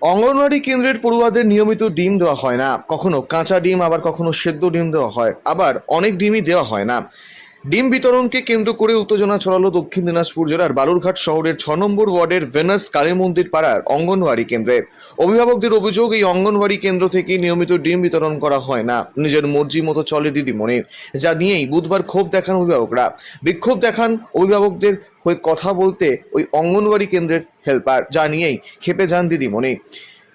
অঙ্গনওয়াড়ি কেন্দ্রের পড়ুয়াদের নিয়মিত ডিম দেওয়া হয় না। কখনো কাঁচা ডিম, আবার কখনো সেদ্ধ ডিম দেওয়া হয়। আবার অনেক ডিমই দেওয়া হয় না। ডিম বিতরণকে কেন্দ্র করে উত্তেজনা ছড়ালো দক্ষিণ দিনাজপুর জেলার বালুরঘাট শহরের ছ নম্বর ওয়ার্ডের ভেনাস কালী মন্দির পাড়ার অঙ্গনওয়াড়ি কেন্দ্রে। অভিভাবকদের অভিযোগ, এই অঙ্গনওয়াড়ি কেন্দ্র থেকে নিয়মিত ডিম বিতরণ করা হয় না। নিজের মর্জি মতো চলে দিদিমণি। যা নিয়েই বুধবার ক্ষোভ দেখান অভিভাবকরা। বিক্ষোভ দেখান অভিভাবকদের হয়ে কথা বলতে ওই অঙ্গনওয়াড়ি কেন্দ্রের হেল্পার, যা নিয়েই খেপে যান দিদিমণি।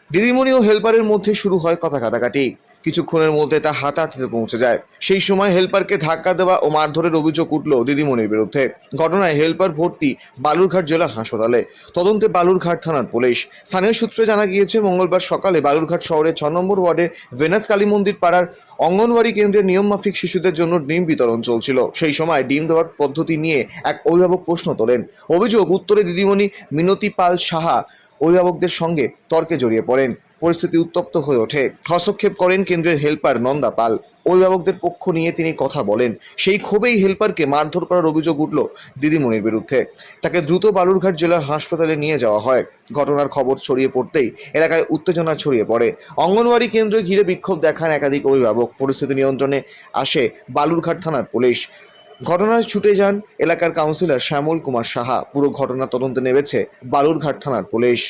দিদিমণি ও হেল্পারের মধ্যে শুরু হয় কথা কাটাকাটি। কিছুক্ষণের মধ্যে তা হাতাহাতিতে পৌঁছে যায়। সেই সময় হেলপারকে ধাক্কা দেওয়া ও মারধরের অভিযোগ উঠল দিদিমণির বিরুদ্ধে। ঘটনায় হেলপার ভর্তি বালুরঘাট জেলা হাসপাতালে। তদন্তে বালুরঘাট থানার পুলিশ। স্থানীয় সূত্রে জানা গিয়েছে, মঙ্গলবার সকালে বালুরঘাট শহরের ছ নম্বর ওয়ার্ডে ভেনাস কালী মন্দির পাড়ার অঙ্গনওয়াড়ি কেন্দ্রে নিয়মমাফিক শিশুদের জন্য ডিম বিতরণ চলছিল। সেই সময় ডিম দেওয়ার পদ্ধতি নিয়ে এক অভিভাবক প্রশ্ন তোলেন। অভিযোগ উত্তরে দিদিমণি মিনতি পাল সাহা অভিভাবকদের সঙ্গে তর্কে জড়িয়ে পড়েন। পরিস্থিতি উত্তপ্ত হয়ে ওঠে। হস্তক্ষেপ করেন কেন্দ্রের হেল্পার নন্দা পাল। অভিভাবকদের পক্ষ নিয়ে তিনি কথা বলেন। সেই ক্ষোভেই হেল্পারকে মারধর করার অভিযোগ উঠল দিদিমণির বিরুদ্ধে। তাকে দ্রুত বালুরঘাট জেলা হাসপাতালে নিয়ে যাওয়া হয়। ঘটনার খবর ছড়িয়ে পড়তেই এলাকায় উত্তেজনা ছড়িয়ে পড়ে। অঙ্গনওয়াড়ি কেন্দ্রে ঘিরে বিক্ষোভ দেখান একাধিক অভিভাবক। পরিস্থিতি নিয়ন্ত্রণে আসে বালুরঘাট থানার পুলিশ। ঘটনায় ছুটে যান এলাকার কাউন্সিলর শ্যামল কুমার সাহা। পুরো ঘটনা তদন্তে নেমেছে বালুরঘাট থানার পুলিশ।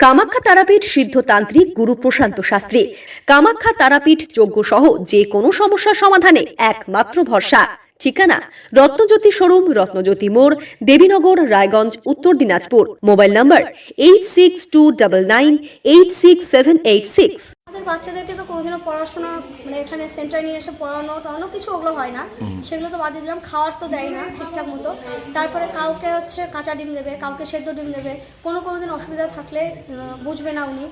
কামাখ্যা তারাপীঠ সিদ্ধতান্ত্রিক গুরু প্রশান্ত শাস্ত্রী। কামাখ্যা তারাপীঠ যোগ্য সহ যে কোনো সমস্যা সমাধানে একমাত্র ভরসা। ঠিকানা, রত্নজ্যোতি শোরুম, রত্নজ্যোতি মোড়, Debinagar, Raiganj, Uttar Dinajpur. Mobile number eight six two double nine eight six seven eight six বাচ্চাদেরকে তো কোনোদিনও পড়াশোনা মানে এখানে সেন্টারে নিয়ে এসে পড়ানো টানো কিছু ওগুলো হয় না। সেগুলো তো বাদ দিয়ে দিলাম খাওয়ার তো দেয় না ঠিকঠাক মতো। তারপরে কাউকে হচ্ছে কাঁচা ডিম দেবে কাউকে সেদ্ধ ডিম দেবে কোনো কোনো দিন অসুবিধা থাকলে বুঝবে না উনি।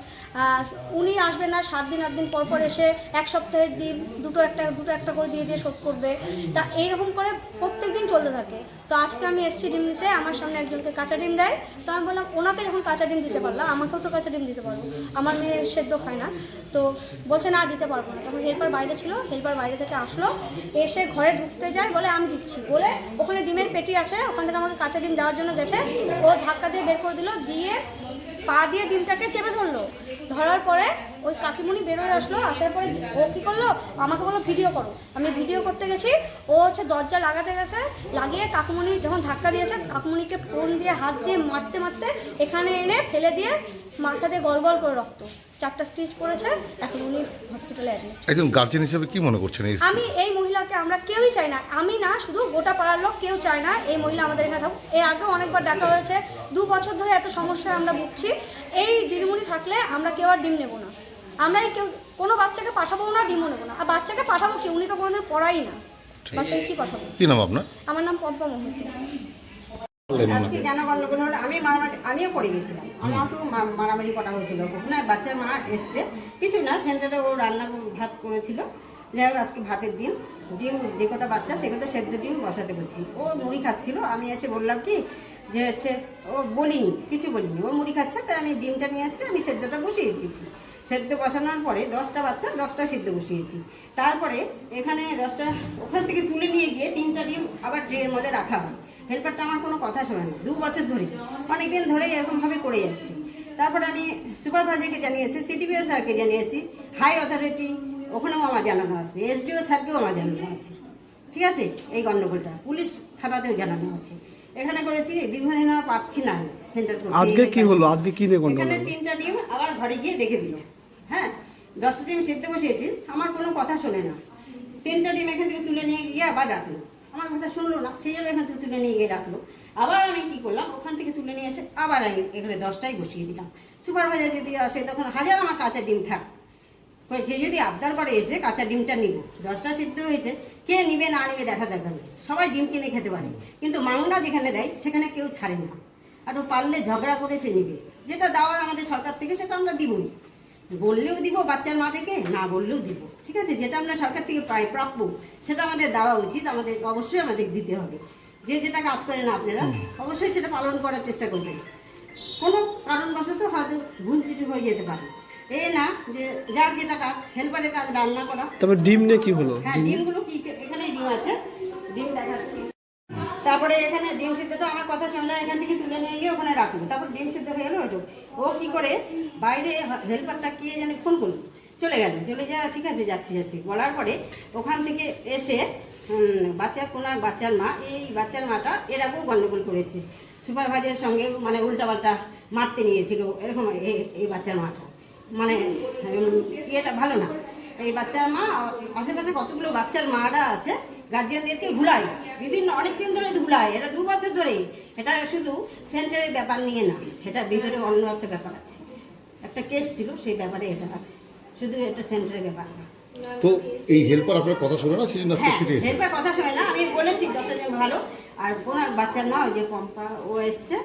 উনি আসবে না সাত দিন আট দিন পর পর এসে এক সপ্তাহের ডিম দুটো একটা দুটো একটা করে দিয়ে দিয়ে শোধ করবে। তা এইরকম করে প্রত্যেক দিন চলতে থাকে। তো আজকে আমি এসছি ডিম নিতে আমার সামনে একজনকে কাঁচা ডিম দেয়। তো আমি বললাম ওনাকে যখন কাঁচা ডিম দিতে পারলাম আমাকেও তো কাঁচা ডিম দিতে পারব। আমার মেয়ে সেদ্ধ খায় না। তো বলছে, না, দিতে পারব না। তখন হেল্পার বাইরে ছিল, হেল্পার বাইরে থেকে আসলো, এসে ঘরে ঢুকতে যায় বলে, আমি দিচ্ছি। বলে ওখানে ডিমের পেটি আছে, ওখান থেকে আমাকে কাঁচা ডিম দেওয়ার জন্য গেছে। ও ধাক্কা দিয়ে বের করে দিল, দিয়ে পা দিয়ে ডিমটাকে চেপে ধরলো। ধরার পরে ওই কাকিমুনি বেরোয় আসলো আসার পরে ও কী করল? আমাকে বলল ভিডিও করো। আমি ভিডিও করতে গেছি ও হচ্ছে দরজা লাগাতে গেছে লাগিয়ে কাকুমণি যখন ধাক্কা দিয়েছে কাকুমণিকে ফোন দিয়ে হাত দিয়ে মারতে মারতে এখানে এনে ফেলে দিয়ে মাথা দিয়ে গল গল করে রক্ত। চারটা স্টিচ পড়েছে এখন উনি হসপিটালে অ্যাডমিট একজন গার্জেন হিসেবে কি মনে করছেন আমি এই মহিলাকে আমরা কেউই চাই না। আমি না শুধু গোটা পাড়ার লোক কেউ চায় না এই মহিলা আমাদের এখানে থাকুক। এর আগেও অনেকবার দেখা হয়েছে দু বছর ধরে এত সমস্যায় আমরা ভুগছি। এই দিদিমণি থাকলে আমরা কেউ আর ডিম নেব না। আমরা কেউ কোনো বাচ্চাকে পাঠাবো না ডিমও নেব না। আর বাচ্চাকে পাঠাবো কি? উনি তো কোনোদিন পড়াই না। বাচ্চাকে কি পাঠাবো কি নাম আপনার? আমার নাম পম্পা মোহন্তি আজকে কেন গন্ডগোল হলো আমি মারামারি আমিও পড়ে গেছিলাম। আমাকেও মা- মারামারি করা হয়েছিল। বাচ্চার মা এসছে। কিছু না সেন্টারে ও রান্না ভাত করেছিল। যাই হোক আজকে ভাতের দিন ডিম যে কটা বাচ্চা সে কটা সেদ্ধ ডিম বসাতে বলছি। ও মুড়ি খাচ্ছিল। আমি এসে বললাম কি যে হচ্ছে ও বলিনি কিছু বলিনি। ও মুড়ি খাচ্ছে তাই আমি ডিমটা নিয়ে আসছি আমি সেদ্ধটা বসিয়ে দিয়েছি। সেদ্ধ বসানোর পরে দশটা বাচ্চা দশটা সেদ্ধ বসিয়েছি। তারপরে এখানে দশটা, ওখান থেকে তুলে নিয়ে গিয়ে তিনটা ডিম আবার ট্রের মধ্যে রাখা হয়। হেল্পারটা আমার কোনো কথা শোনে না দু বছর ধরে, অনেকদিন ধরে এরকমভাবে করে যাচ্ছে। তারপরে আমি সুপারভাইজারকে জানিয়েছি, সিটিপিও স্যারকে জানিয়েছি, হাই অথরিটি, ওখানেও আমার জানানো আছে, এসডিও স্যারকেও আমার জানানো আছে। ঠিক আছে? এই গণ্ডগোলটা পুলিশ থানাতেও জানানো আছে। এখানে করেছি দীর্ঘদিন আর পাচ্ছি না সেন্টার করতে। আজকে কি হলো? আজকে কি নিয়ে গন্ডগোল এখানে তিনটা ডিম আবার ঘরে গিয়ে রেখে দিল। হ্যাঁ দশটা ডিম সিদ্ধ বসিয়েছি আমার কোনো কথা শোনে না। তিনটা ডিম এখান থেকে তুলে নিয়ে গিয়ে আবার ডাকলো। আমার কথা শুনলো না সেই জন্য এখান থেকে তুলে নিয়ে গিয়ে ডাকলো। আবার আমি কি করলাম ওখান থেকে তুলে নিয়ে এসে আবার আমি এখানে দশটাই বসিয়ে দিলাম। সুপারভাইজার যদি আসে তখন হাজার আমার কাঁচা ডিম থাক। কেউ যদি আবদার করে এসে কাঁচা ডিমটা নিব। দশটা সিদ্ধ হয়েছে কে নিবে না নিবে দেখা দরকার নেই সবাই ডিম কিনে খেতে পারে। কিন্তু মাংনা যেখানে দেয় সেখানে কেউ ছাড়ে না। আর ও পারলে ঝগড়া করে সে নিবে। যেটা দেওয়ার আমাদের সরকার থেকে সেটা আমরা দিবই। বললেও দিব বাচ্চার মা থেকে না বললেও দিব। ঠিক আছে? যেটা আমরা সরকার থেকে পাই প্রাপ্য সেটা আমাদের দেওয়া উচিত। আমাদের অবশ্যই আমাদের দিতে হবে। যে যেটা কাজ করেন আপনারা অবশ্যই সেটা পালন করার চেষ্টা করবেন। কোনো কারণবশত হয়তো ভুল ত্রুটি হয়ে যেতে পারে। এ না যে যার যেটা কাজ হেল্পারের কাজ রান্না করা। তবে ডিম নিয়ে কি হলো? হ্যাঁ ডিমগুলো কি এখানে ডিম আছে। ডিম দেখাচ্ছি। তারপরে এখানে ডিম সিদ্ধটা আমার কথা শুনলে এখান থেকে তুলে নিয়ে গিয়ে ওখানে রাখল তারপর ডিম সিদ্ধ হয়ে গেলো ওইটু ও কি করে? বাইরে হেল্পারটা কে জানি ফোন করল। চলে গেল। চলে যা ঠিক আছে যাচ্ছি যাচ্ছি। বলার পরে ওখান থেকে এসে বাচ্চার কোনো বাচ্চার মা এই বাচ্চার মাটা এর আগেও গন্ডগোল করেছে। সুপারভাইজারের সঙ্গে মানে উল্টাপাল্টা মারতে নিয়েছিল। এরকম এই- এই বাচ্চার মাটা। মানে ইয়েটা ভালো না। এই বাচ্চার মা আশেপাশে কতগুলো বাচ্চার মারা আছে গার্জিয়ানদেরকে ঘুলায় বিভিন্ন অনেক দিন ধরে ঘুলায় এটা দু বছর ধরেই। এটা শুধু সেন্টারের ব্যাপার নিয়ে না এটা ভিতরে অন্য একটা ব্যাপার আছে। একটা কেস ছিল সেই ব্যাপারে এটা আছে। শুধু এটা সেন্টারের ব্যাপার না। তো এই হেল্পার আপনার কথা শুনে না সেজন্য আজকে হ্যাঁ ফিরে হেল্পার কথা শোনে না আমি বলেছি জন ভালো। আর কোন বাচ্চার মা ওই যে পম্পা ও এসছে।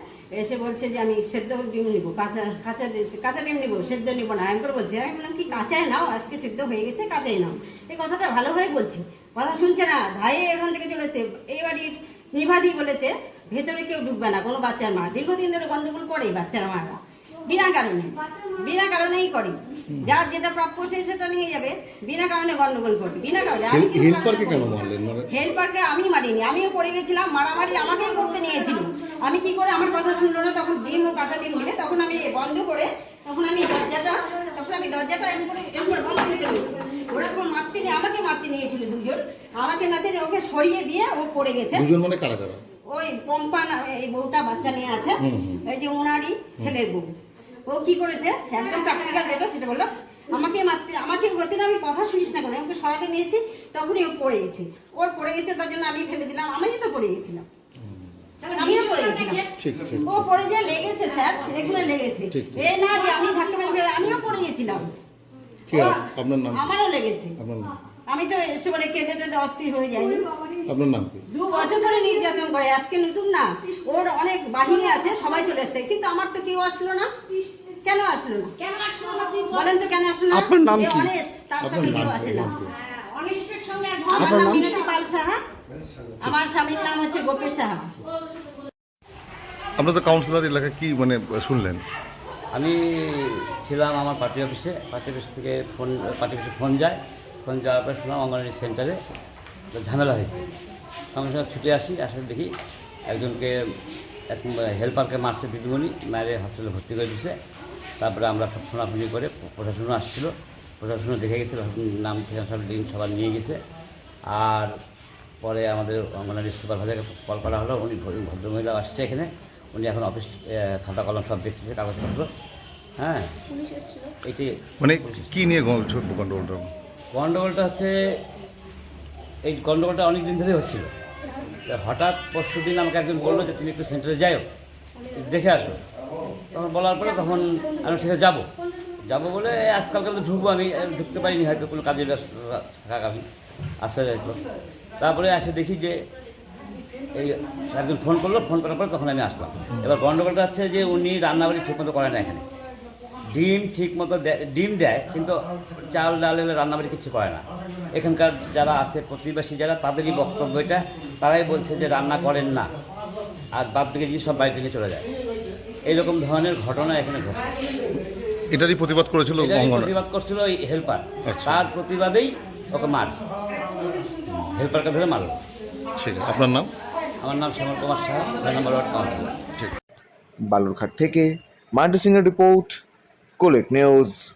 এসে বলছে যে আমি সেদ্ধ ডিম নিবো, কাঁচা কাঁচা কাঁচা ডিম নিবো, সেদ্ধ নিবো না। আমি করে বলছি আমি বললাম, কি কাঁচাই নাও? আজকে সেদ্ধ হয়ে গেছে, কাঁচাই নাও। এই কথাটা ভালো হয়ে বলছি। কথা শুনছে না, ধায়ে এখান থেকে চলেছে এই বাড়ির নিভাদি বলেছে, ভেতরে কেউ ঢুকবে না, কোনো বাচ্চার মা। দীর্ঘদিন ধরে গন্ডগোল করে বাচ্চার মারা। বিনা কারণে বিনা কারণেই করে। যার যেটা প্রাপ্য সে সেটা নিয়ে যাবে বিনা কারণে গন্ডগোল করবে। বিনা কারণে। আমি হেল্পারকে কারণে কেন মারলেন হেল্পারকে আমি মারিনি। আমিও পড়ে গেছিলাম মারামারি আমাকেই করতে নিয়েছিল। আমি কি করে আমার কথা শুনলো না তখন ডিম ও কাঁচা ডিম নেবে তখন আমি বন্ধ করে তখন আমি দরজাটা তখন আমি দরজাটা এরকম করে এরকম করে বন্ধ করতে নিয়েছি ওরা তখন মারতে নিয়ে আমাকে মারতে নিয়েছিল দুজন। আমাকে না দিয়ে ওকে সরিয়ে দিয়ে ও পড়ে গেছে। দুজন মানে কারা কারা? ওই পম্পা এই বউটা বাচ্চা নিয়ে আছে। এই যে ওনারই ছেলের বউ। ও কি করেছে? একদম প্র্যাকটিক্যাল যেটা সেটা বলল আমাকে মারতে আমাকে বলতে না আমি কথা শুনিস না কেন? ওকে সরাতে নিয়েছি তখনই ও পড়ে গেছে। ওর পড়ে গেছে তার জন্য আমি ফেলে দিলাম আমিও তো পড়ে গেছিলাম। আমিও পড়ে গেছিলাম। ও পড়ে যে লেগেছে স্যার এখানে লেগেছে। এই না যে আমি ধাক্কা মেরে আমিও পড়ে গেছিলাম। ঠিক আছে ও- আপনার নাম? আমারও লেগেছে। আপনার নাম? আমি তো এসে বলে কেঁদে টেঁদে অস্থির হয়ে যাইনি আপনার নাম কি? দু বছর ধরে নির্যাতন করে আজকে নতুন না। ওর অনেক বাহিনী আছে সবাই চলে এসছে। কিন্তু আমার তো কেউ আসলো না। কেন আসলো না? কেন আসলো না বলেন তো কেন আসলো না? আপনার নাম কি? honest, তার সঙ্গে কেউ আসে না। নাম কি? আমার আপনার নাম? মিনতি পাল সাহা। আমার স্বামীর নাম হচ্ছে গোপেশ সাহা। আপনার তো কাউন্সিলর এলাকায় কি মানে শুনলেন? আমি ছিলাম আমার পার্টি অফিসে। পার্টি অফিস থেকে ফোন পার্টি অফিসে ফোন যায়। ফোন যাওয়ার পরে শুনলাম অঙ্গনওয়াড়ি সেন্টারে ঝামেলা হয়েছে। সঙ্গে সঙ্গে ছুটে আসি আসলে দেখি একজনকে এক হেল্পারকে মারছে দিদিমণি মায়ের হসপিটালে ভর্তি করে দিছে। তারপরে আমরা সব শোনাশুনি করে প্রশাসনও আসছিল। প্রশাসনও দেখে গেছে নাম ঠিকানা সব লিঙ্ক সবার নিয়ে গেছে। আর পরে আমাদের অঙ্গনওয়াড়ি সুপারভাইজারকে কল করা হলো উনি ভদ্রমহিলা আসছে এখানে। উনি এখন অফিস খাতা কলম সব দেখতেছে কাগজপত্র। হ্যাঁ। এটি মানে কি নিয়ে গ- ছোট্ট গন্ডগোলটা? গণ্ডগোলটা হচ্ছে এই গণ্ডগোলটা অনেক দিন ধরেই হচ্ছিল। হঠাৎ পরশু দিন আমাকে একজন বলল যে তুমি একটু সেন্টারে যাও দেখে আসো। তখন বলার পরে তখন আমি ঠিক আছে যাব। যাব বলে আজকালকাল তো ঢুকবো আমি। ঢুকতে পারিনি হয়তো কোনো কাজে ব্যস্ত থাকা আমি আসতে যাইতো তারপরে এসে দেখি যে এই একজন ফোন করল। ফোন করার পরে তখন আমি আসলাম। এবার গণ্ডগোলটা হচ্ছে যে উনি রান্নাবাড়ি ঠিকমতো করে না এখানে। ডিম ঠিক মতো ডিম দেয় কিন্তু চাল ডাল এলে রান্নাবাড়ি কিছু করে না। এখানকার যারা আছে প্রতিবেশী যারা তাদেরই বক্তব্য এটা। তারাই বলছে যে রান্না করেন না। আর বাদ দিকে যে সব বাড়ি থেকে চলে যায়। এইরকম ধরনের ঘটনা এখানে ঘটে। এটারই প্রতিবাদ করেছিল প্রতিবাদ করছিল ওই হেল্পার। আচ্ছা। তার প্রতিবাদেই ওকে মার। হেল্পারকে ধরে মারল। ঠিক আছে আপনার নাম? আমার নাম Shyamal Kumar Saha number ward councillor. Balurghat থেকে মান্টু সিংয়ের রিপোর্ট। Kulik News.